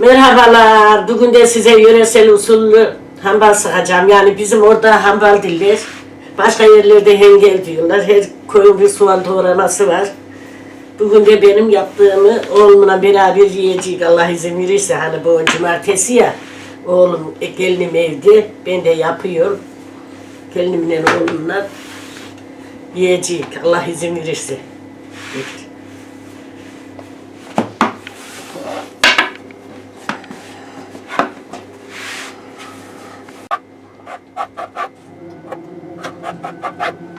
Merhabalar. Bugün de size yöresel usulü hambal sıkacağım. Yani bizim orada hambal diller. Başka yerlerde hengel diyorlar. Her koyun bir soğan doğraması var. Bugün de benim yaptığımı oğlumla beraber yiyeceğiz Allah izin verirse. Hani bu cumartesi ya. Oğlum gelinim evde. Ben de yapıyorum. Gelinimle oğlumla yiyeceğiz. Allah izin verirse. Ha ha ha!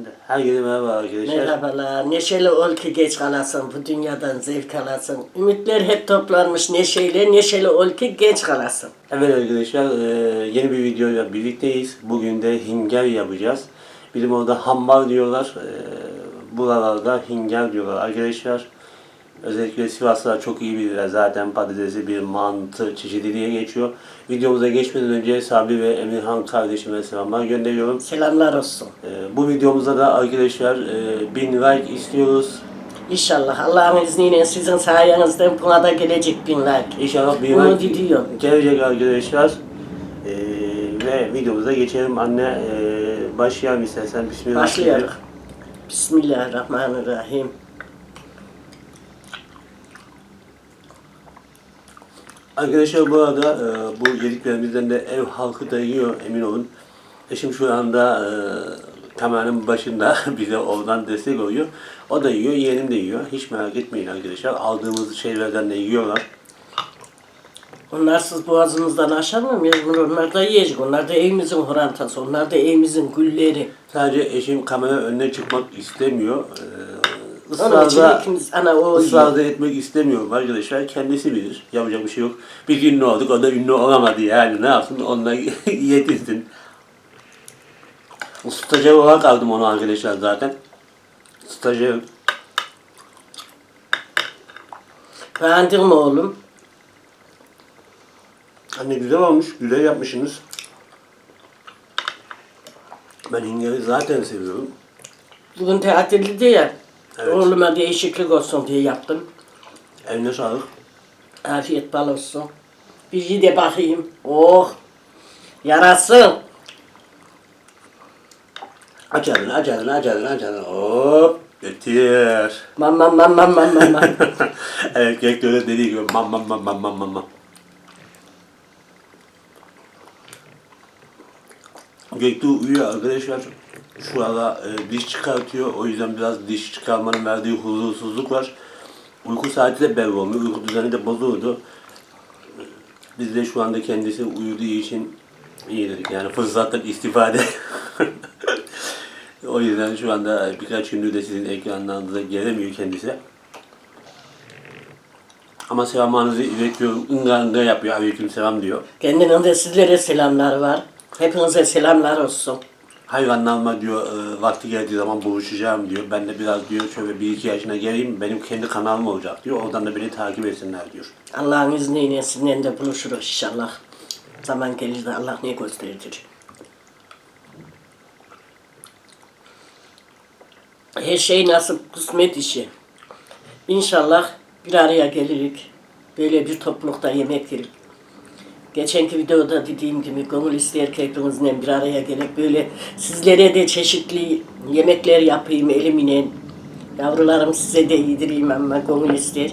Ben de. Herkese merhaba arkadaşlar. Merhabalar. Neşeli ol ki geç kalasın. Bu dünyadan zevk alasın. Ümitler hep toplanmış neşeyle. Neşeli ol ki geç kalasın. Evet arkadaşlar e, yeni bir videoyla birlikteyiz. Bugün de hinger yapacağız. Bizim orada hambar diyorlar. E, buralarda hinger diyorlar arkadaşlar. Özellikle Sivaslılar çok iyi bilirler. Zaten patatesi bir mantı çeşidi diye geçiyor. Videomuza geçmeden önce Sabri ve Emirhan kardeşime selamlar gönderiyorum. Selamlar olsun. E, bu videomuzda da arkadaşlar e, 1000 like istiyoruz. İnşallah Allah'ın izniyle sizin sayenizde buna da gelecek bin like. İnşallah bir Umut like ediyor. gelecek arkadaşlar. Ee, ve videomuza geçelim. Anne ee, başlayalım istersen. Bismillah. Başlayalım. Bismillahirrahmanirrahim. Arkadaşlar bu arada ee, bu yediklerimizden de ev halkı da yiyor emin olun. Eşim şu anda ee, kameranın başında bize oradan destek oluyor. O da yiyor, yeğenim de yiyor. Hiç merak etmeyin arkadaşlar. Aldığımız şeylerden de yiyorlar. Onlarsız boğazımızdan aşar mı mecbur? Onlar da yiyecek. Onlar da evimizin hurantası. Onlar da evimizin gülleri. Sadece eşim kamera önüne çıkmak istemiyor. Ee, Onun için ikimiz ana o Israr da etmek istemiyorum arkadaşlar. Kendisi bilir. Yapacak bir şey yok. Bir ünlü olduk. O da ünlü olamadı yani. Ne yapsın? Onunla yetinsin. Stajyer olarak aldım onu arkadaşlar zaten. Stajyer. Beğendin mi oğlum? Anne güzel olmuş, güzel yapmışsınız. Ben hingeri zaten seviyorum. Bugün tatildi ya. Evet. Oğluma değişiklik olsun diye yaptım. Eline sağlık. Afiyet bal olsun. Bir yi de bakayım. Oh. Yarasın. Aç ağzını, aç ağzını, aç ağzını, aç ağzını. Hop, getir. Mam mam mam mam mam mam mam. evet, Gökte öyle dediği gibi mam mam mam mam mam mam mam. Göktuğ uyuyor arkadaşlar. Şu ara e, diş çıkartıyor. O yüzden biraz diş çıkarmanın verdiği huzursuzluk var. Uyku saati de belli olmuyor. Uyku düzeni de bozuldu. Biz de şu anda kendisi uyuduğu için iyi. Yani fırsattan istifade. o yüzden şu anda birkaç gündür de sizin ekranlarınıza gelemiyor kendisi. Ama selamlarınızı iletiyorum. Inga ınga yapıyor. Aleyküm selam diyor. Kendinin de sizlere selamlar var. Hepinize selamlar olsun. Hayvanlarıma diyor e, vakti geldiği zaman buluşacağım diyor. Ben de biraz diyor şöyle bir iki yaşına geleyim benim kendi kanalım olacak diyor. Oradan da beni takip etsinler diyor. Allah'ın izniyle sizinle de buluşuruz inşallah. Zaman gelir de Allah ne gösterir. Her şey nasip kısmet işi. İnşallah bir araya gelirik. Böyle bir toplulukta yemek yerik. Geçenki videoda dediğim gibi gönül ister ki hepinizle bir araya gelip böyle sizlere de çeşitli yemekler yapayım elimle. Yavrularım size de yedireyim ama gönül ister.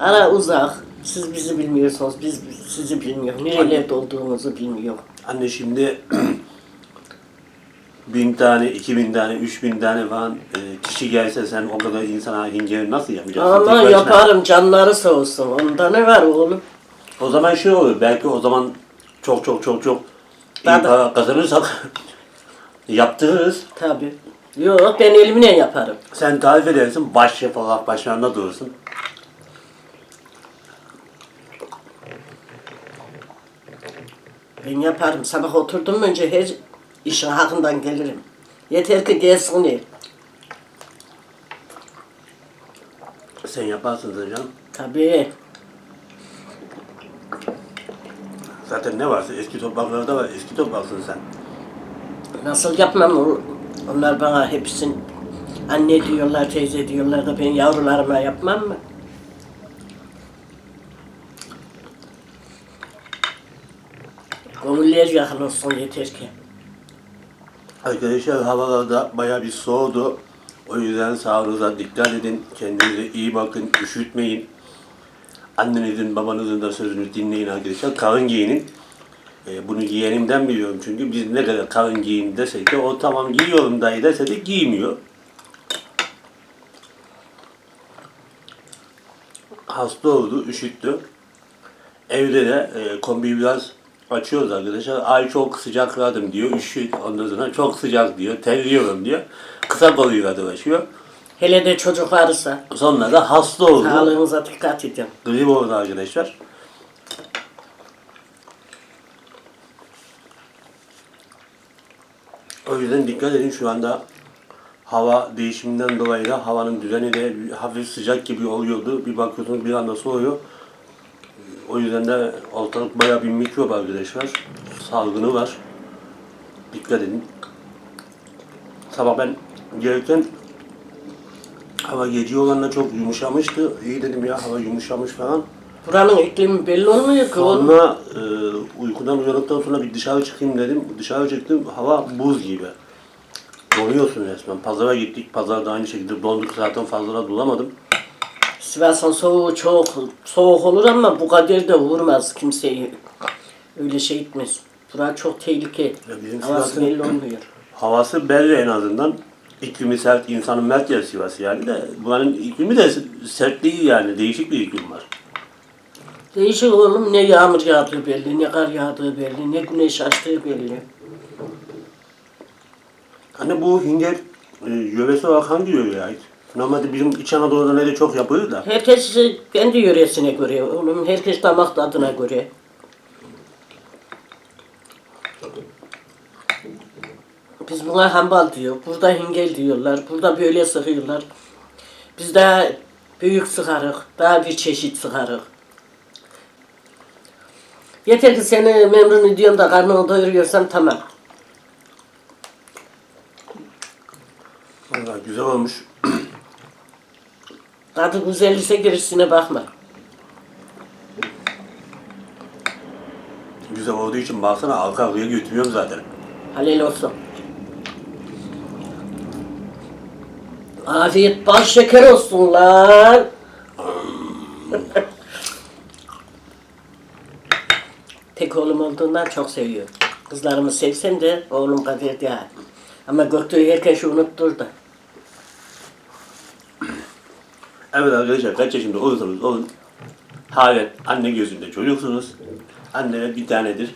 Ara uzak. Siz bizi bilmiyorsunuz, biz sizi bilmiyoruz. Nerelerde olduğunuzu bilmiyor. Anne şimdi bin tane, iki bin tane, üç bin tane falan e, kişi gelse sen o kadar insana hingeri nasıl yapacaksın? Ama yaparım, canları sağ olsun. Onda ne var oğlum? O zaman şey olur. Belki o zaman çok çok çok çok iyi Ben de- para kazanırsak yaptırırız. Tabii. Yok, ben elimle yaparım. Sen tarif edersin, baş olarak başlarında durursun. Ben yaparım. Sabah oturdum önce her işin hakkından gelirim. Yeter ki gelsin el. Sen yaparsın hocam. Tabii. Zaten ne varsa eski topraklarda var. Eski topraksın sen. Nasıl yapmam? o- Onlar bana hepsini anne diyorlar, teyze diyorlar da ben yavrularıma yapmam mı? Gönüller yakın olsun yeter ki. Arkadaşlar havalarda bayağı bir soğudu. O yüzden sağlığınıza dikkat edin. Kendinize iyi bakın. Üşütmeyin. Annenizin, babanızın da sözünü dinleyin arkadaşlar. Kalın giyinin. Ee, bunu giyenimden biliyorum çünkü biz ne kadar kalın giyin desek de o tamam giyiyorum dayı dese de giymiyor. Hasta oldu, üşüttü. Evde de e, kombiyi biraz açıyoruz arkadaşlar. Ay çok sıcakladım diyor, üşüt. Ondan sonra çok sıcak diyor, terliyorum diyor. Kısa koluyla dolaşıyor. Hele de çocuk varsa Sonra da hasta oldu. sağlığınıza dikkat edin. Grip oldu arkadaşlar. O yüzden dikkat edin şu anda hava değişiminden dolayı da havanın düzeni de hafif sıcak gibi oluyordu. Bir bakıyorsunuz bir anda soğuyor. O yüzden de ortalık bayağı bir mikrop arkadaşlar. Salgını var. Dikkat edin. Sabah ben gelirken hava gece olanla çok yumuşamıştı. İyi dedim ya hava yumuşamış falan. Buranın iklimi belli olmuyor ki oğlum. Sonra e, uykudan uyandıktan sonra bir dışarı çıkayım dedim. Dışarı çıktım hava buz gibi. Donuyorsun resmen. Pazara gittik. Pazarda aynı şekilde donduk zaten fazla da bulamadım. Sivas'ın soğuğu çok soğuk olur ama bu kadar da vurmaz kimseyi. Öyle şey etmez. Bura çok tehlike. Ya bizim Havası Sivas'ın- belli olmuyor. Havası belli en azından. İklimi sert, insanın mert yer Sivas yani de. Buranın iklimi de sert değil yani. Değişik bir iklim var. Değişik oğlum ne yağmur yağdığı belli, ne kar yağdığı belli, ne güneş açtığı belli. Hani bu hinger e, yöresi olarak hangi yöreye ait? Normalde bizim İç Anadolu'da ne de çok yapılır da. Herkes kendi yöresine göre oğlum, herkes damak tadına göre. Biz buna hambal diyor, burada hingel diyorlar, burada böyle sıkıyorlar. Biz de Büyük sıkarık, daha bir çeşit sıkarık. Yeter ki seni memnun ediyorum da karnını doyuruyorsam tamam. Vallahi güzel olmuş. Tadı güzel ise gerisine bakma. Güzel olduğu için baksana arka arkaya götürüyorum zaten. Halil olsun. Afiyet bal şeker olsun lan. Tek oğlum olduğundan çok seviyorum. Kızlarımı sevsem de oğlum kadar değil. Ama Göktuğ'u herkes unutturdu. Evet arkadaşlar kaç yaşında olursanız olun. Halen anne gözünde çocuksunuz. Anne bir tanedir.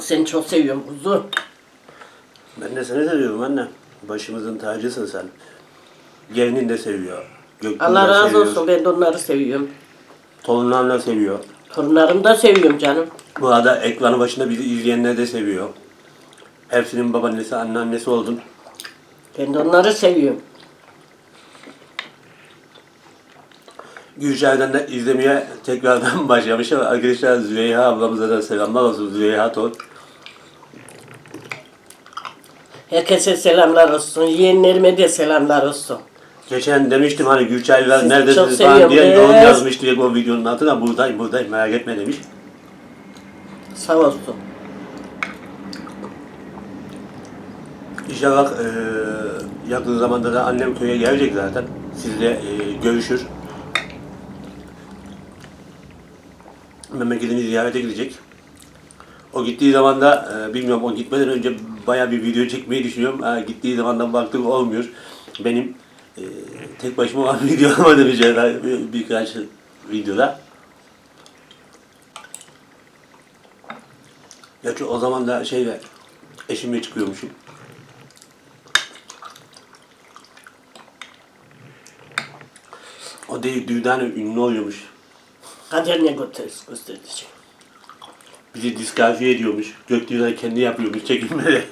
Seni çok seviyorum kuzu. Ben de seni seviyorum anne. Başımızın tacısın sen. Gelinin de seviyor. Göktuğ Allah da razı seviyor. olsun ben de onları seviyorum. Torunlarını da seviyor. Torunlarımı da seviyorum canım. Bu arada ekranı başında bizi izleyenler de seviyor. Hepsinin babaannesi, anneannesi oldun. Ben de onları seviyorum. Gülşah'dan da izlemeye tekrardan başlamışım. Arkadaşlar Züleyha ablamıza da selamlar olsun. Züleyha Tol. Herkese selamlar olsun. Yeğenlerime de selamlar olsun. Geçen demiştim hani Gülçaylar Sizi neredesiniz çok falan seviyorum diye kız. yorum yazmış diye o videonun altına buradayım buradayım merak etme demiş. Sağ olsun. İnşallah eee yakın zamanda da annem köye gelecek zaten. Sizle eee, görüşür. Memleketini ziyarete gidecek. O gittiği zaman da eee, bilmiyorum o gitmeden önce baya bir video çekmeyi düşünüyorum. Ha, gittiği zaman da baktım olmuyor. Benim eee, tek başıma olan videolarıma döneceğim bir- birkaç videoda. Gerçi o zaman da şeyle eşimle çıkıyormuşum. O değil düğden ünlü oluyormuş. Kader ne götürürüz gösterici. Bizi diskalifiye ediyormuş. Göktuğ'dan kendi yapıyormuş çekinmede.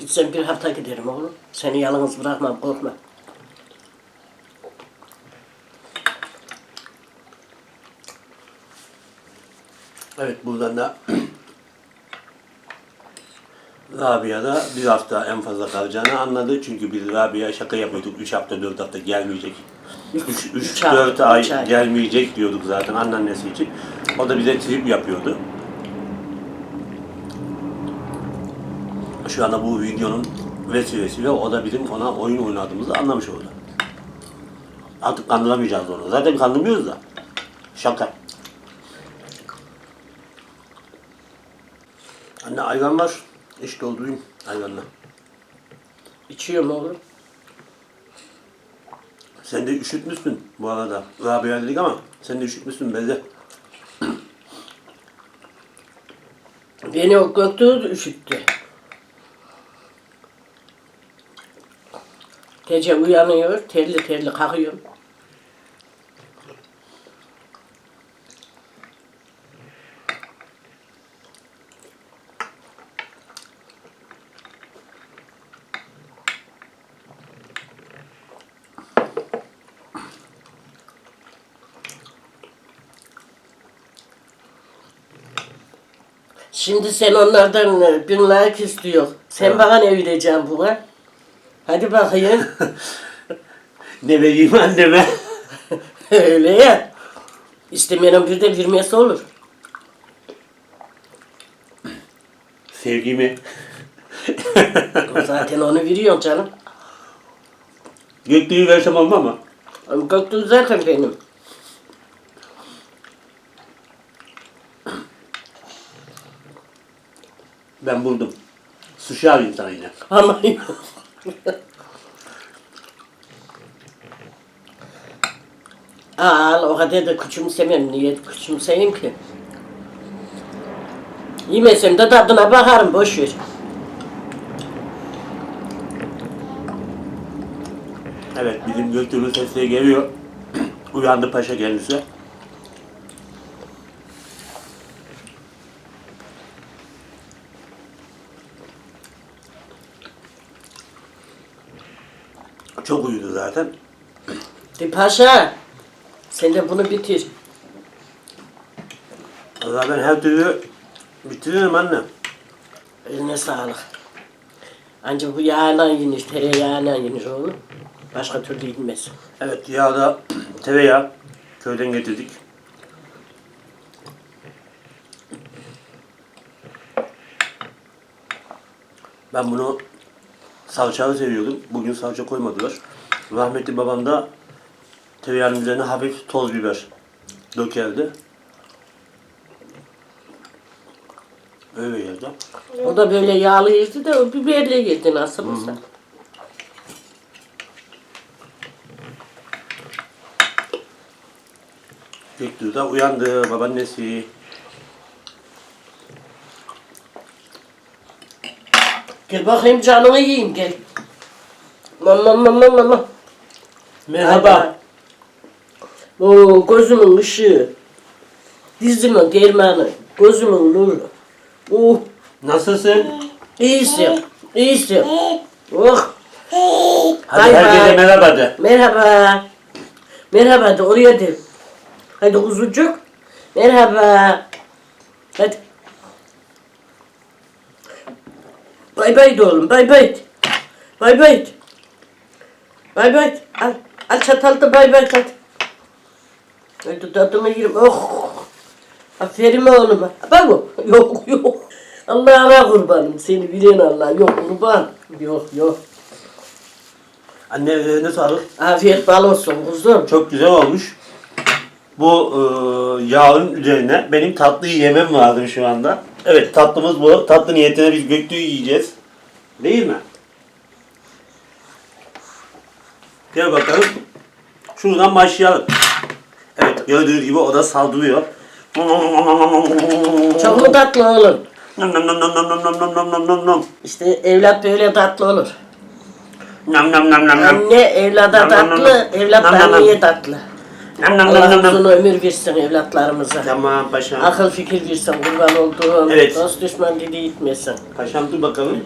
Gitsem bir hafta giderim oğlum. Seni yalnız bırakmam korkma. evet buradan da Rabia da bir hafta en fazla kalacağını anladı. Çünkü biz Rabia şaka yapıyorduk. 3 hafta 4 hafta gelmeyecek. Üç 3-4 ay, ay, üç ay. gelmeyecek diyorduk zaten anneannesi için. O da bize trip yapıyordu. Şu anda bu videonun vesilesiyle o da bizim ona oyun oynadığımızı anlamış oldu. Artık kandıramayacağız onu. Zaten kandırmıyoruz da. Şaka. Anne ayran var. İş doldurayım ayranla. İçiyorum oğlum. Sen de üşütmüşsün bu arada. Rabia dedik ama sen de üşütmüşsün belli. Beni o Göktuğ üşüttü. Gece uyanıyor, terli terli kalkıyorum. Şimdi sen onlardan e, bin like istiyor. Sen Evet. bana ne vereceksin buna? Hadi bakayım. Ne vereyim anneme? Öyle ya. İstemeyenin bir de vermesi olur. Sevgimi. Zaten onu veriyorsun canım. Göktüğü versem olmaz mı? Göktuğ zaten benim. Ben buldum. Sushi alayım sana yine. Ama. Al o kadar da küçümsemem. Niye küçümseyeyim ki? Yemesem de tadına bakarım boş ver. Evet bizim Göktürk'ün sesleri geliyor. Uyandı paşa kendisi. Çok uyudu zaten. De paşa. Sen de bunu bitir. Vallahi ben her türlü bitiririm anne. Eline sağlık. Ancak bu yağla yenir, tereyağıyla yenir oğlum. Başka türlü yenmez. Evet yağda tereyağı köyden getirdik. Ben bunu salçalı seviyordum. Bugün salça koymadılar. Rahmetli babam da tereyağının üzerine hafif toz biber dökerdi. Öyle yerdi. O da böyle yağlı yerdi de o biberle yedi nasıl olsa. Göktuğ da uyandı babaannesi. Gel bakayım canını yiyeyim gel. Mama mama mama. Merhaba. Oo gözümün ışığı. Dizimin dermanı. Gözümün nuru. Oh Nasılsın? iyisin. İyisin. Oh. Hadi Bay herkese bay. merhaba de. Merhaba. Merhaba de oraya de. Hadi kuzucuk. Merhaba. Hadi. Bay bay de oğlum. Bay bay. Bay bay. Bay bay. Al. Al çatal da bay bay. Hadi tadımı yerim. Oh. Aferin oğluma. Bak o. Yok yok. Allah'ına kurbanım. Seni bilen Allah. Yok kurban. Yok yok. Anne ellerine sağlık. Afiyet bal olsun kuzum. Çok güzel olmuş. Bu e, yağın üzerine benim tatlıyı yemem lazım şu anda. Evet tatlımız bu. Tatlı niyetine biz göktüğü yiyeceğiz. Değil mi? Gel bakalım. Şuradan başlayalım. Evet gördüğünüz gibi o da saldırıyor. Çok mu tatlı oğlum? Nam nam nam nam nam nam nam nam nam nam nam. İşte evlat böyle tatlı olur. Nam nam nam nam nam. Anne evlada tatlı, evlat nam. anneye tatlı. Nam nam Allah nam nam. uzun ömür versin evlatlarımıza. Tamam paşam. Akıl fikir versin kurban olduğum. Evet. Dost düşman dili itmesin. Paşam dur bakalım.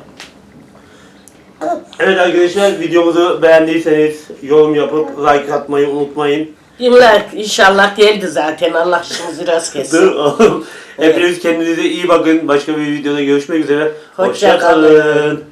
Evet arkadaşlar videomuzu beğendiyseniz yorum yapıp like atmayı unutmayın. Dinler inşallah geldi zaten. Allah işinizi rast Dur kesin. oğlum. Hepiniz kendinize iyi bakın. Başka bir videoda görüşmek üzere. Hoşça Hoşça kalın.